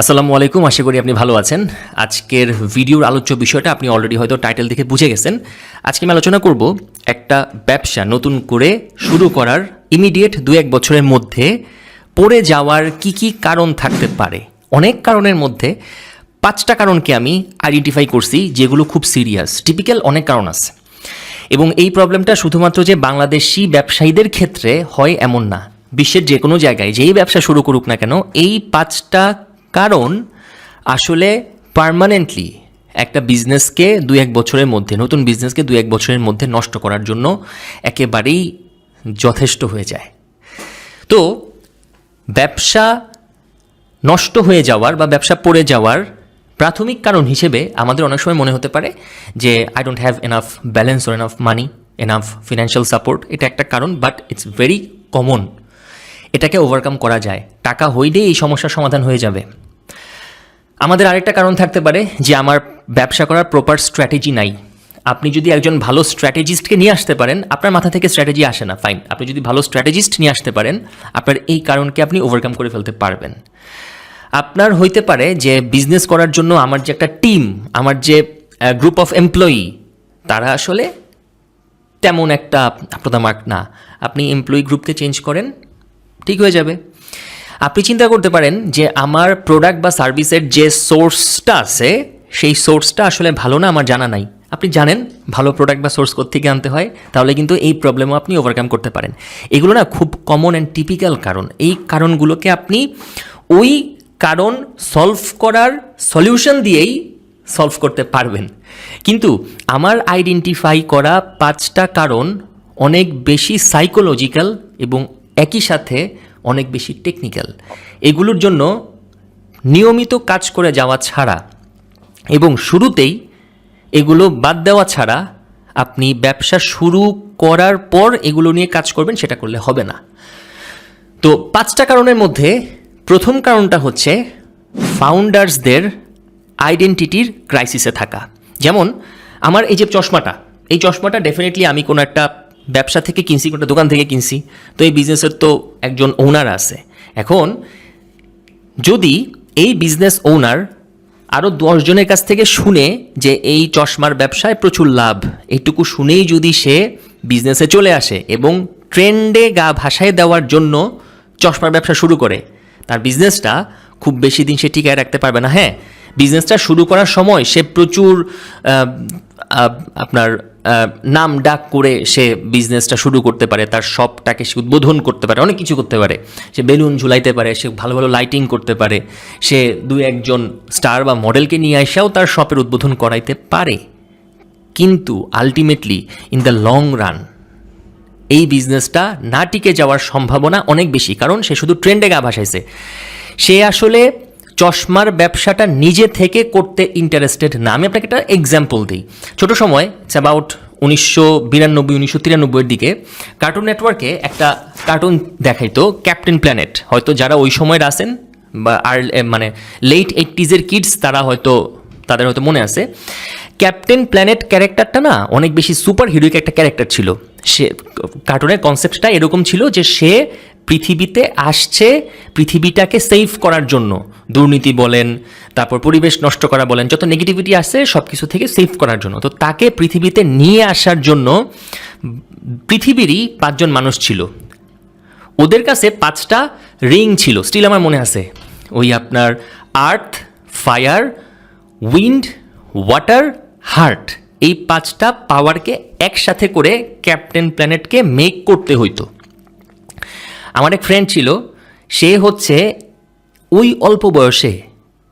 আসসালামু আলাইকুম, আশা করি আপনি ভালো আছেন। আজকের ভিডিওর আলোচ্য বিষয়টা আপনি অলরেডি হয়তো টাইটেল দেখে বুঝে গেছেন। আজকে আমি আলোচনা করব একটা ব্যবসা নতুন করে শুরু করার ইমিডিয়েট দু এক বছরের মধ্যে পড়ে যাওয়ার কি কি কারণ থাকতে পারে। অনেক কারণের মধ্যে পাঁচটা কারণকে আমি আইডেন্টিফাই করছি যেগুলো খুব সিরিয়াস টিপিক্যাল অনেক কারণ আছে। এবং এই প্রবলেমটা শুধুমাত্র যে বাংলাদেশি ব্যবসায়ীদের ক্ষেত্রে হয় এমন না। বিশ্বের যে কোনো জায়গায় যেই ব্যবসা শুরু করুক না কেন, এই পাঁচটা কারণ আসলে পার্মানেন্টলি একটা বিজনেসকে দু এক বছরের মধ্যে, নতুন বিজনেসকে দু এক বছরের মধ্যে নষ্ট করার জন্য একেবারেই যথেষ্ট হয়ে যায়। তো ব্যবসা নষ্ট হয়ে যাওয়ার বা ব্যবসা পড়ে যাওয়ার প্রাথমিক কারণ হিসেবে আমাদের অনেক সময় মনে হতে পারে যে I don't have enough balance or enough money enough financial support এটা একটা কারণ বাট ইটস ভেরি কমন এটাকে ওভারকাম করা যায়। টাকা হইলেই এই সমস্যার সমাধান হয়ে যাবে। আমাদের আরেকটা কারণ থাকতে পারে যে আমার ব্যবসা করার প্রপার স্ট্র্যাটেজি নাই। আপনি যদি একজন ভালো স্ট্র্যাটেজিস্টকে নিয়ে আসতে পারেন, আপনার মাথা থেকে স্ট্র্যাটেজি আসে না ফাইন আপনি যদি ভালো স্ট্র্যাটেজিস্ট নিয়ে আসতে পারেন, আপনার এই কারণকে আপনি ওভারকাম করে ফেলতে পারবেন। আপনার হইতে পারে যে বিজনেস করার জন্য আমার যে একটা টিম আমার যে গ্রুপ অফ এমপ্লয়ি তারা আসলে তেমন একটা আপনার মার্ক না। আপনি এমপ্লয়ি গ্রুপকে চেঞ্জ করেন, ঠিক হয়ে যাবে। আপনি চিন্তা করতে পারেন যে আমার প্রোডাক্ট বা সার্ভিসের যে সোর্সটা আছে, সেই সোর্সটা আসলে ভালো না, আমার জানা নাই। আপনি জানেন, ভালো প্রোডাক্ট বা সোর্স থেকে আনতে হয়, তাহলে কিন্তু এই প্রবলেমও আপনি ওভারকাম করতে পারেন। এগুলো না খুব কমন অ্যান্ড টিপিক্যাল কারণ। এই কারণগুলোকে আপনি ওই কারণ সলভ করার সলিউশন দিয়েই সলভ করতে পারবেন। কিন্তু আমার আইডেন্টিফাই করা পাঁচটা কারণ অনেক বেশি সাইকোলজিক্যাল এবং একই সাথে অনেক বেশি টেকনিক্যাল এগুলোর জন্য নিয়মিত কাজ করে যাওয়া ছাড়া এবং শুরুতেই এগুলো বাদ দেওয়া ছাড়া আপনি ব্যবসা শুরু করার পর এগুলো নিয়ে কাজ করবেন, সেটা করলে হবে না। তো পাঁচটা কারণের মধ্যে প্রথম কারণটা হচ্ছে ফাউন্ডার্সদের আইডেন্টিটির ক্রাইসিসে থাকা। যেমন, আমার এই যে চশমাটা, এই চশমাটা ডেফিনেটলি আমি কোনো একটা ব্যবসা থেকে কিনছি, কোনো একটা দোকান থেকে কিনছি, তো এই বিজনেসের তো একজন ওনার আছে। এখন যদি এই বিজনেস ওনার আরও দশজনের কাছ থেকে শুনে যে এই চশমার ব্যবসায় প্রচুর লাভ এইটুকু শুনেই যদি সে বিজনেসে চলে আসে এবং ট্রেন্ডে গা ভাসায় দেওয়ার জন্য চশমার ব্যবসা শুরু করে, তার বিজনেসটা খুব বেশি দিন সে টিকায় রাখতে পারবে না। হ্যাঁ বিজনেসটা শুরু করার সময় সে প্রচুর আপনার নাম ডাক করে সে বিজনেসটা শুরু করতে পারে, তার শপটাকে সে উদ্বোধন করতে পারে, অনেক কিছু করতে পারে। সে বেলুন ঝুলাইতে পারে, সে ভালো ভালো লাইটিং করতে পারে, সে দু একজন স্টার বা মডেলকে নিয়ে এসেও তার শপের উদ্বোধন করাইতে পারে। কিন্তু ultimately in the long run এই বিজনেসটা না টিকে যাওয়ার সম্ভাবনা অনেক বেশি, কারণ সে শুধু ট্রেন্ডে গা ভাসাইছে। সে আসলে চশমার ব্যবসাটা নিজে থেকে করতে ইন্টারেস্টেড না। আমি আপনাকে একটা এক্সাম্পল দিই। ছোট সময় ইটস অ্যাবাউট উনিশশো বিরানব্বই, উনিশশো তিরানব্বইয়ের দিকে কার্টুন নেটওয়ার্কে একটা কার্টুন দেখাইতো ক্যাপ্টেন প্ল্যানেট হয়তো যারা ওই সময়ের আসেন বা আর মানে লেট এইটিজের কিডস তারা হয়তো, তাদের হয়তো মনে আছে। ক্যাপ্টেন প্ল্যানেট ক্যারেক্টারটা না, অনেক বেশি সুপার হিরোইক একটা ক্যারেক্টার ছিল। সে কার্টুনের কনসেপ্টটা এরকম ছিল যে সে পৃথিবীতে আসছে, পৃথিবীটাকে সেভ করার জন্য। দুর্নীতি বলেন, তারপর পরিবেশ নষ্ট করা বলেন, যত নেগেটিভিটি আসছে সব কিছু থেকে সেভ করার জন্য। তো তাকে পৃথিবীতে নিয়ে আসার জন্য পৃথিবীরই পাঁচজন মানুষ ছিল। ওদের কাছে পাঁচটা রিং ছিল। স্টিল আমার মনে আছে, ওই আপনার earth fire wind water heart এই পাঁচটা পাওয়ারকে একসাথে করে ক্যাপ্টেন প্ল্যানেটকে মেক করতে হইতো। আমার এক ফ্রেন্ড ছিল, সে হচ্ছে ওই অল্প বয়সে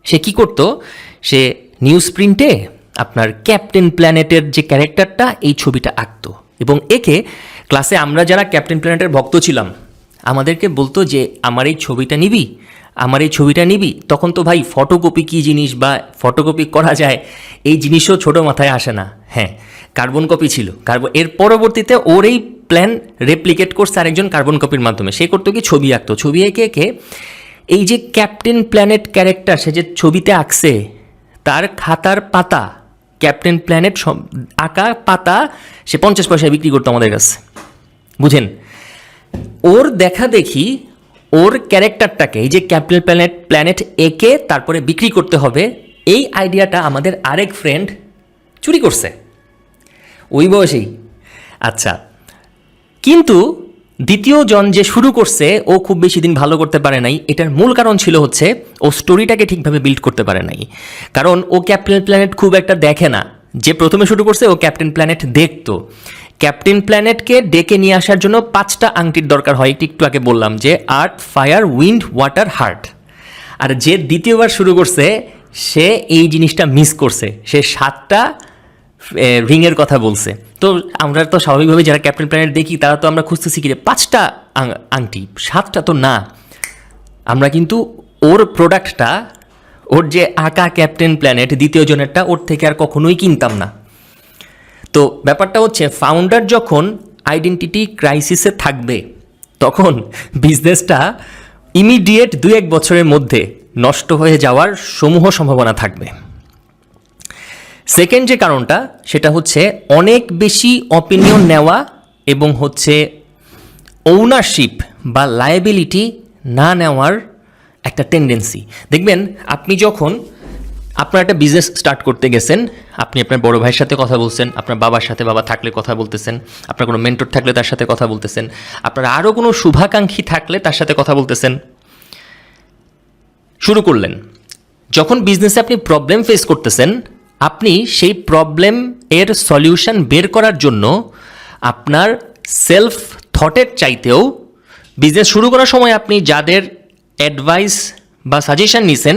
সে কি করত, সে নিউজ প্রিন্টে আপনার ক্যাপ্টেন প্ল্যানেটের যে ক্যারেক্টারটা এই ছবিটা আঁকত। এবং একে ক্লাসে আমরা যারা ক্যাপ্টেন প্ল্যানেটের ভক্ত ছিলাম, আমাদেরকে বলতো যে, আমার এই ছবিটা নিবি? আমার এই ছবিটা নিবি? তখন তো ভাই ফটোকপি কী জিনিস বা ফটোকপি করা যায়, এই জিনিসও ছোট মাথায় আসে না। হ্যাঁ কার্বন কপি ছিল। কার্বন এর পরবর্তীতে ওর এই প্ল্যান রেপ্লিকেট করছে আরেকজন কার্বন কপির মাধ্যমে। সে করতো কি? ছবি আঁকতো। ছবি এঁকে এঁকে এই যে ক্যাপ্টেন প্ল্যানেট ক্যারেক্টার সে যে ছবিতে আঁকছে, তার খাতার পাতা ক্যাপ্টেন প্ল্যানেট সব আঁকা পাতা সে পঞ্চাশ পয়সায় বিক্রি করতো আমাদের কাছে। বুঝেন? ওর দেখা দেখি ওর ক্যারেক্টারটাকে, এই যে ক্যাপিটাল প্ল্যানেট প্ল্যানেট একে তারপরে বিক্রি করতে হবে, এই আইডিয়াটা আমাদের আরেক ফ্রেন্ড চুরি করছে। ওই বয়সেই। আচ্ছা কিন্তু দ্বিতীয় জন যে শুরু করছে, ও খুব বেশি দিন ভালো করতে পারে নাই। এটার মূল কারণ ছিল হচ্ছে, ও স্টোরিটাকে ঠিকভাবে বিল্ড করতে পারে নাই। কারণ ও ক্যাপ্টেন প্ল্যানেট খুব একটা দেখে না। যে প্রথমে শুরু করছে, ও ক্যাপ্টেন প্ল্যানেট দেখতো। ক্যাপ্টেন প্ল্যানেটকে ডেকে নিয়ে আসার জন্য পাঁচটা আংটির দরকার হয়। একটু আগে বললাম যে earth fire, wind, water, heart. আর যে দ্বিতীয়বার শুরু করছে, সে এই জিনিসটা মিস করছে। সে সাতটা রিংয়ের কথা বলছে। তো আমরা তো স্বাভাবিকভাবে যারা ক্যাপ্টেন প্ল্যানেট দেখি, তারা তো আমরা খুঁজতেছি কি যে পাঁচটা আংটি, সাতটা তো না। আমরা কিন্তু ওর প্রোডাক্টটা ওর যে আঁকা ক্যাপ্টেন প্ল্যানেট, দ্বিতীয় জনেরটা, ওর থেকে আর কখনোই কিনতাম না। তো ব্যাপারটা হচ্ছে ফাউন্ডার যখন আইডেন্টিটি ক্রাইসিসে থাকবে, তখন বিজনেসটা ইমিডিয়েট দুই এক বছরের মধ্যে নষ্ট হয়ে যাওয়ার সমূহ সম্ভাবনা থাকবে। সেকেন্ড যে কারণটা, সেটা হচ্ছে অনেক বেশি অপিনিয়ন নেওয়া এবং হচ্ছে ওনারশিপ বা লায়াবিলিটি না নেওয়ার একটা টেন্ডেন্সি দেখবেন, আপনি যখন আপনার একটা বিজনেস স্টার্ট করতে গেছেন, আপনি আপনার বড় ভাইয়ের সাথে কথা বলছেন, আপনার বাবার সাথে বাবা থাকলে কথা বলতেছেন, আপনার কোনো মেন্টর থাকলে তার সাথে কথা বলতেছেন, আপনার আরও কোনো শুভাকাঙ্ক্ষী থাকলে তার সাথে কথা বলতেছেন। শুরু করলেন। যখন বিজনেসে আপনি প্রবলেম ফেস করতেছেন, আপনি সেই প্রবলেম এর সলিউশন বের করার জন্য আপনার সেলফ থটের চাইতেও বিজনেস শুরু করার সময় আপনি যাদের অ্যাডভাইস বা সাজেশন নিছেন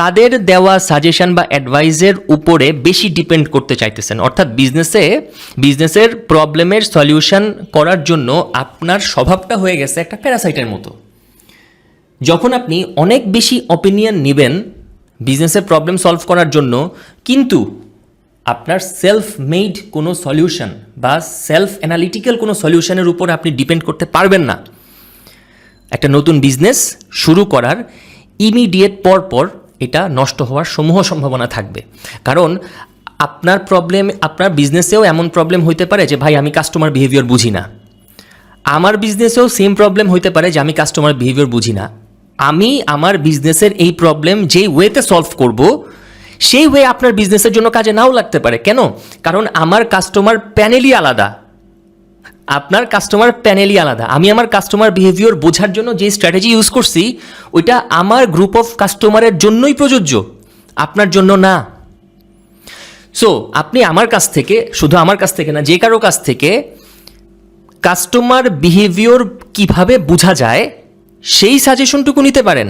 তাদের দেওয়া সাজেশন বা অ্যাডভাইসের উপরে বেশি ডিপেন্ড করতে চাইতেছেন। অর্থাৎ বিজনেসে বিজনেসের প্রবলেমের সলিউশন করার জন্য আপনার স্বভাবটা হয়ে গেছে একটা প্যারাসাইটের মতো। যখন আপনি অনেক বেশি অপিনিয়ন নেবেন বিজনেসের প্রবলেম সলভ করার জন্য, কিন্তু আপনার সেলফ মেড কোনো সলিউশন বা সেলফ অ্যানালিটিক্যাল কোনো সলিউশনের উপর আপনি ডিপেন্ড করতে পারবেন না। একটা নতুন বিজনেস শুরু করার ইমিডিয়েট পর পর এটা নষ্ট হওয়ার সমূহ সম্ভাবনা থাকবে। কারণ আপনার প্রবলেম আপনার বিজনেসেও এমন প্রবলেম হইতে পারে যে, ভাই, আমি কাস্টমার বিহেভিয়ার বুঝি না। আমার বিজনেসেও সেম প্রবলেম হইতে পারে যে, আমি কাস্টমার বিহেভিয়ার বুঝি না। আমি আমার বিজনেসের এই প্রবলেম যেই ওয়েতে সলভ করব, সেই ওয়ে আপনার বিজনেসের জন্য কাজে নাও লাগতে পারে। কেন? কারণ আমার কাস্টমার প্যানেলই আলাদা। আপনার কাস্টমার প্যানেলই আলাদা। আমি আমার কাস্টমার বিহেভিয়ার বোঝার জন্য যে স্ট্র্যাটেজি ইউজ করছি, ওইটা আমার গ্রুপ অফ কাস্টমারের জন্যই প্রযোজ্য, আপনার জন্য না। সো আপনি আমার কাছ থেকে, শুধু আমার কাছ থেকে না, যে কারও কাছ থেকে কাস্টমার বিহেভিয়র কীভাবে বোঝা যায়, সেই সাজেশনটুকু নিতে পারেন।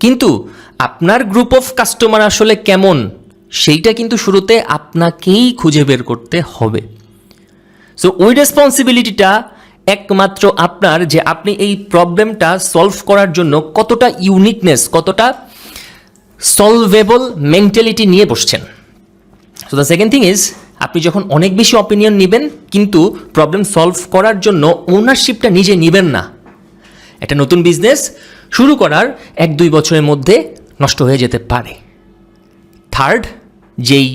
কিন্তু আপনার গ্রুপ অফ কাস্টমার আসলে কেমন, সেইটা কিন্তু শুরুতে আপনাকেই খুঁজে বের করতে হবে। সো ওই রেসপন্সিবিলিটিটা একমাত্র আপনার যে আপনি এই প্রবলেমটা সলভ করার জন্য কতটা ইউনিকনেস কতটা সলভেবল মেন্টালিটি নিয়ে বসছেন। So the second thing is আপনি যখন অনেক বেশি অপিনিয়ন নেবেন, কিন্তু প্রবলেম সলভ করার জন্য ওনারশিপটা নিজে নেবেন না। একটা নতুন বিজনেস শুরু করার এক দুই বছরের মধ্যে নষ্ট হয়ে যেতে পারে। থার্ড যেই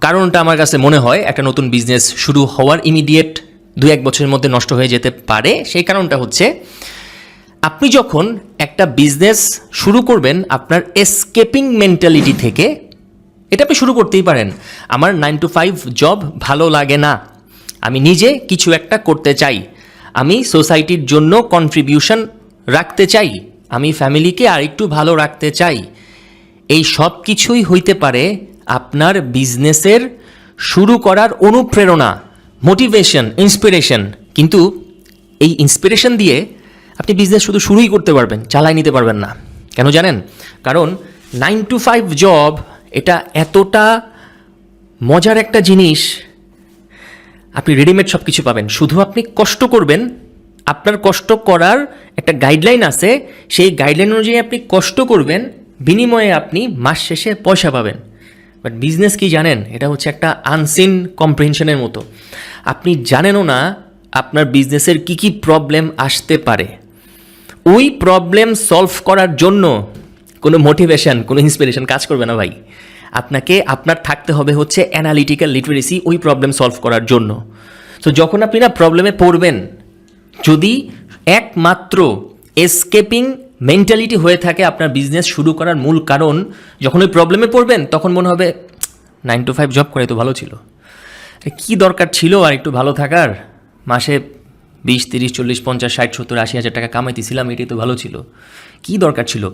কারণটা আমার কাছে মনে হয় একটা নতুন বিজনেস শুরু হওয়ার ইমিডিয়েট দু এক বছরের মধ্যে নষ্ট হয়ে যেতে পারে। সেই কারণটা হচ্ছে, আপনি যখন একটা বিজনেস শুরু করবেন, আপনার এসকেপিং মেন্টালিটি থেকে, এটা আপনি শুরু করতেই পারেন। আমার নাইন টু ফাইভ জব ভালো লাগে না। আমি নিজে কিছু একটা করতে চাই। আমি সোসাইটির জন্য কন্ট্রিবিউশন রাখতে চাই। আমি ফ্যামিলিকে আরেকটু ভালো রাখতে চাই। এই সব কিছুই হইতে পারে আপনার বিজনেসের শুরু করার অনুপ্রেরণা মোটিভেশন ইন্সপিরেশন কিন্তু এই ইন্সপিরেশন দিয়ে আপনি বিজনেস শুধু শুরুই করতে পারবেন, চালাই নিতে পারবেন না। কেন জানেন? কারণ নাইন টু ফাইভ জব এটা এতটা মজার একটা জিনিস, আপনি রেডিমেড সব কিছু পাবেন। শুধু আপনি কষ্ট করবেন, আপনার কষ্ট করার একটা গাইডলাইন আছে। সেই গাইডলাইন অনুযায়ী আপনি কষ্ট করবেন বিনিময়ে আপনি মাস শেষে পয়সা পাবেন। বাট বিজনেস কি জানেন? এটা হচ্ছে একটা আনসিন কম্প্রিহেনশনের মতো। আপনি জানেনও না আপনার বিজনেসের কি কি প্রবলেম আসতে পারে। ওই প্রবলেম সলভ করার জন্য কোনো মোটিভেশন কোনো ইন্সপিরেশন কাজ করবে না ভাই। আপনাকে, আপনার থাকতে হবে হচ্ছে অ্যানালিটিক্যাল লিটারেসি ওই প্রবলেম সলভ করার জন্য। তো যখন আপনি না প্রবলেমে পড়বেন, যদি একমাত্র এসকেপিং মেন্টালিটি হয়ে থাকে আপনার বিজনেস শুরু করার মূল কারণ, যখন ওই প্রবলেমে পড়বেন, তখন মনে হবে নাইন টু ফাইভ জব করে তো ভালো ছিল। কী দরকার ছিল আর একটু ভালো থাকার? মাসে বিশ, তিরিশ, চল্লিশ, পঞ্চাশ, ষাট, সত্তর, আশি হাজার টাকা কামাইতেছিলাম, এটাই তো ভালো ছিল। কী দরকার ছিল?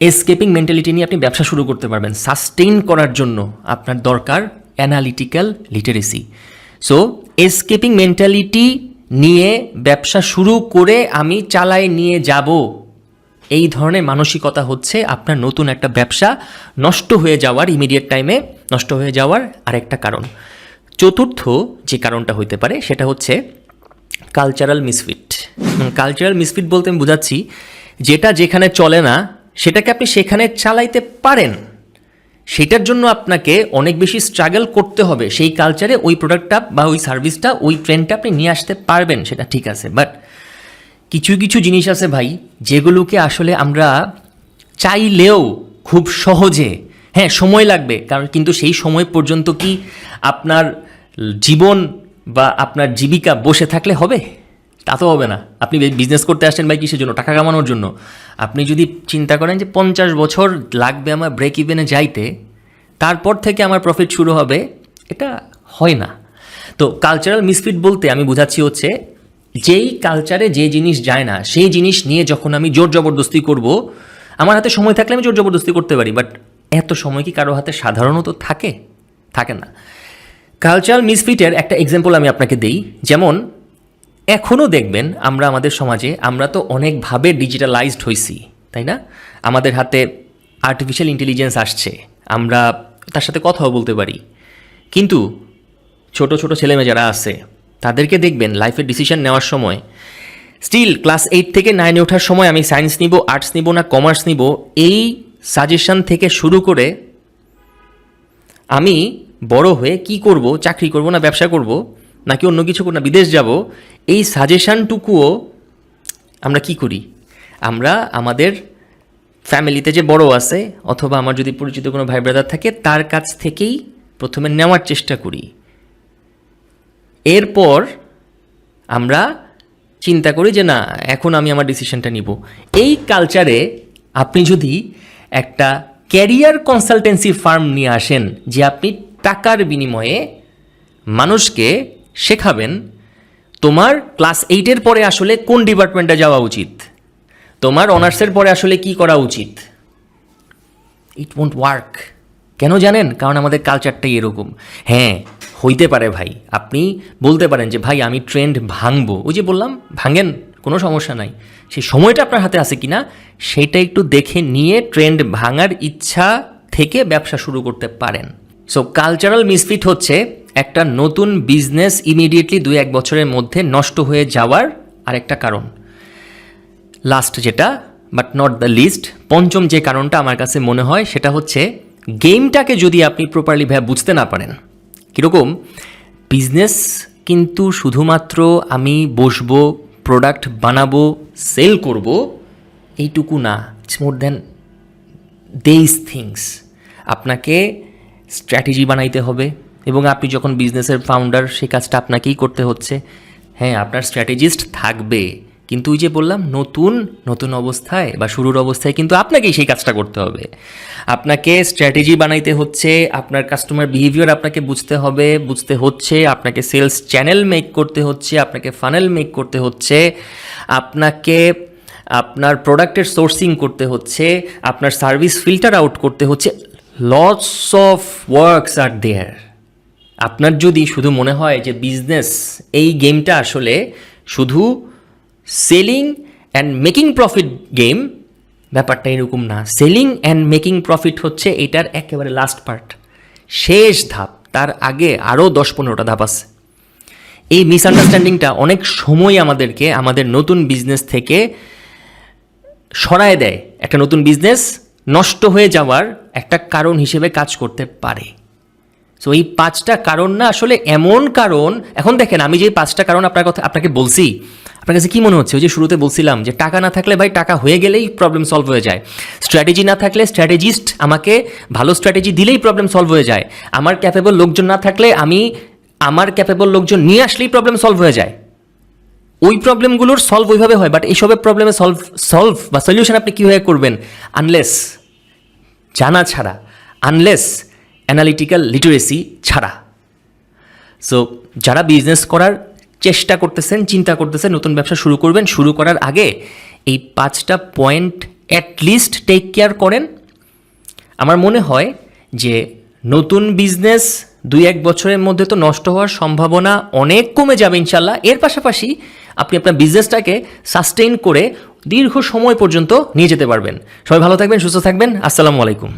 এসকেপিং মেন্টালিটি নিয়ে আপনি ব্যবসা শুরু করতে পারবেন। সাস্টেইন করার জন্য আপনার দরকার analytical literacy so escaping mentality নিয়ে ব্যবসা শুরু করে আমি চালায় নিয়ে যাব। এই ধরনের মানসিকতা হচ্ছে আপনার নতুন একটা ব্যবসা নষ্ট হয়ে যাওয়ার ইমিডিয়েট টাইমে নষ্ট হয়ে যাওয়ার আরেকটা কারণ। চতুর্থ যে কারণটা হইতে পারে সেটা হচ্ছে কালচারাল মিসফিট কালচারাল মিসফিট বলতে আমি বোঝাচ্ছি, যেটা যেখানে চলে না, সেটাকে আপনি সেখানে চালাইতে পারেন। সেটার জন্য আপনাকে অনেক বেশি স্ট্রাগল করতে হবে। সেই কালচারে ওই প্রোডাক্টটা বা ওই সার্ভিসটা ওই ট্রেন্ডটা আপনি নিয়ে আসতে পারবেন, সেটা ঠিক আছে। বাট কিছু কিছু জিনিস আছে ভাই, যেগুলোকে আসলে আমরা চাইলেও খুব সহজে হ্যাঁ সময় লাগবে। কারণ কিন্তু সেই সময় পর্যন্ত কি আপনার জীবন বা আপনার জীবিকা বসে থাকলে হবে? তা তো হবে না। আপনি বিজনেস করতে আসছেন ভাই কিসের জন্য? টাকা কামানোর জন্য। আপনি যদি চিন্তা করেন যে পঞ্চাশ বছর লাগবে আমার ব্রেক ইভেনে যাইতে, তারপর থেকে আমার প্রফিট শুরু হবে, এটা হয় না। তো কালচারাল মিসফিট বলতে আমি বোঝাচ্ছি হচ্ছে, যেই কালচারে যে জিনিস যায় না, সেই জিনিস নিয়ে যখন আমি জোর জবরদস্তি করব, আমার হাতে সময় থাকলে আমি জোর জবরদস্তি করতে পারি বাট এত সময় কি কারও হাতে সাধারণত থাকে? থাকে না। কালচারাল মিসফিটের একটা এক্সাম্পল আমি আপনাকে দেই, যেমন এখনও দেখবেন আমরা আমাদের সমাজে, আমরা তো অনেকভাবে ডিজিটালাইজড হয়েছি তাই না? আমাদের হাতে আর্টিফিশিয়াল ইন্টেলিজেন্স আসছে, আমরা তার সাথে কথাও বলতে পারি। কিন্তু ছোট ছোট ছেলেমেয়ে যারা আছে, তাদেরকে দেখবেন লাইফের ডিসিশন নেওয়ার সময় স্টিল ক্লাস এইট থেকে নাইনে ওঠার সময় আমি সায়েন্স নিব আর্টস নিব না কমার্স নিব, এই সাজেশন থেকে শুরু করে আমি বড় হয়ে কি করব, চাকরি করব না, ব্যবসা করব নাকি অন্য কিছু না, বিদেশ যাব। এই সাজেশানটুকুও আমরা কি করি? আমরা আমাদের ফ্যামিলিতে যে বড় আছে, অথবা আমার যদি পরিচিত কোনো ভাই ব্রাদার থাকে, তার কাছ থেকেই প্রথমে নেওয়ার চেষ্টা করি। এরপর আমরা চিন্তা করি যে, না, এখন আমি আমার ডিসিশনটা নিব। এই কালচারে আপনি যদি একটা ক্যারিয়ার কনসালটেন্সি ফার্ম নিয়ে আসেন, যে আপনি টাকার বিনিময়ে মানুষকে শেখাবেন, তোমার ক্লাস এইটের পরে আসলে কোন ডিপার্টমেন্টে যাওয়া উচিত? তোমার অনার্সের পরে আসলে কি করা উচিত? ইট ওয়ন্ট ওয়ার্ক কেন জানেন? কারণ আমাদের কালচারটাই এরকম। হ্যাঁ হইতে পারে ভাই। আপনি বলতে পারেন যে, ভাই, আমি ট্রেন্ড ভাঙবো। ওই যে বললাম, ভাঙেন, কোনো সমস্যা নাই। সেই সময়টা আপনার হাতে আছে কিনা, সেটা একটু দেখে নিয়ে ট্রেন্ড ভাঙার ইচ্ছা থেকে ব্যবসা শুরু করতে পারেন। সো কালচারাল মিসফিট হচ্ছে একটা নতুন বিজনেস ইমিডিয়েটলি দুই এক বছরের মধ্যে নষ্ট হয়ে যাওয়ার আরেকটা কারণ। লাস্ট যেটা বাট নট দ্য লিস্ট পঞ্চম যে কারণটা আমার কাছে মনে হয়, সেটা হচ্ছে গেমটাকে যদি আপনি প্রপারলি ভাবে বুঝতে না পারেন, কীরকম? বিজনেস কিন্তু শুধুমাত্র আমি বসবো প্রোডাক্ট বানাবো সেল করব, এইটুকু না it's more than these things আপনাকে স্ট্র্যাটেজি বানাইতে হবে এবং আপনি যখন বিজনেসের ফাউন্ডার সেই কাজটা আপনাকেই করতে হচ্ছে। হ্যাঁ আপনার স্ট্র্যাটেজিস্ট থাকবে। কিন্তু ওই যে বললাম, নতুন নতুন অবস্থায় বা শুরুর অবস্থায় কিন্তু আপনাকেই সেই কাজটা করতে হবে। আপনাকে স্ট্র্যাটেজি বানাইতে হচ্ছে, আপনার কাস্টমার বিহেভিয়ার আপনাকে বুঝতে হবে, বুঝতে হচ্ছে, আপনাকে সেলস চ্যানেল মেক করতে হচ্ছে, আপনাকে ফানেল মেক করতে হচ্ছে, আপনাকে আপনার প্রোডাক্টের সোর্সিং করতে হচ্ছে, আপনার সার্ভিস ফিল্টার আউট করতে হচ্ছে। লটস অফ ওয়ার্কস আর দেয়ার আপনার যদি শুধু মনে হয় যে বিজনেস এই গেমটা আসলে শুধু selling and making profit game ব্যাপারটা এরকম না। সেলিং অ্যান্ড মেকিং প্রফিট হচ্ছে এটার একেবারে লাস্ট পার্ট শেষ ধাপ, তার আগে আরও দশ পনেরোটা ধাপ আছে। এই মিসআন্ডারস্ট্যান্ডিংটা অনেক সময় আমাদেরকে আমাদের নতুন বিজনেস থেকে সরায় দেয়। একটা নতুন বিজনেস নষ্ট হয়ে যাওয়ার একটা কারণ হিসেবে কাজ করতে পারে। সো এই পাঁচটা কারণ না আসলে এমন কারণ, এখন দেখেন আমি যে পাঁচটা কারণ আপনার কথা, আপনাকে বলছি, আপনার কাছে কী মনে হচ্ছে? ওই যে শুরুতে বলছিলাম যে টাকা না থাকলে ভাই টাকা হয়ে গেলেই প্রবলেম সলভ হয়ে যায়। স্ট্র্যাটেজি না থাকলে স্ট্র্যাটেজিস্ট আমাকে ভালো স্ট্র্যাটেজি দিলেই প্রবলেম সলভ হয়ে যায়। আমার ক্যাপেবল লোকজন না থাকলে আমি আমার ক্যাপেবল লোকজন নিয়ে আসলেই প্রবলেম সলভ হয়ে যায়। ওই প্রবলেমগুলোর সলভ ওইভাবে হয় বাট এইসবের প্রবলেমে সলভ সলভ বা সলিউশন আপনি কীভাবে করবেন? আনলেস জানা ছাড়া আনলেস অ্যানালিটিক্যাল লিটারেসি ছাড়া। সো যারা বিজনেস করার চেষ্টা করতেছেন, চিন্তা করতেছেন, নতুন ব্যবসা শুরু করবেন, শুরু করার আগে এই পাঁচটা পয়েন্ট অ্যাটলিস্ট টেক কেয়ার করেন। আমার মনে হয় যে নতুন বিজনেস দুই এক বছরের মধ্যে তো নষ্ট হওয়ার সম্ভাবনা অনেক কমে যাবে ইনশাল্লাহ এর পাশাপাশি আপনি আপনার বিজনেসটাকে সাস্টেইন করে দীর্ঘ সময় পর্যন্ত নিয়ে যেতে পারবেন। সবাই ভালো থাকবেন, সুস্থ থাকবেন। আসসালামু আলাইকুম।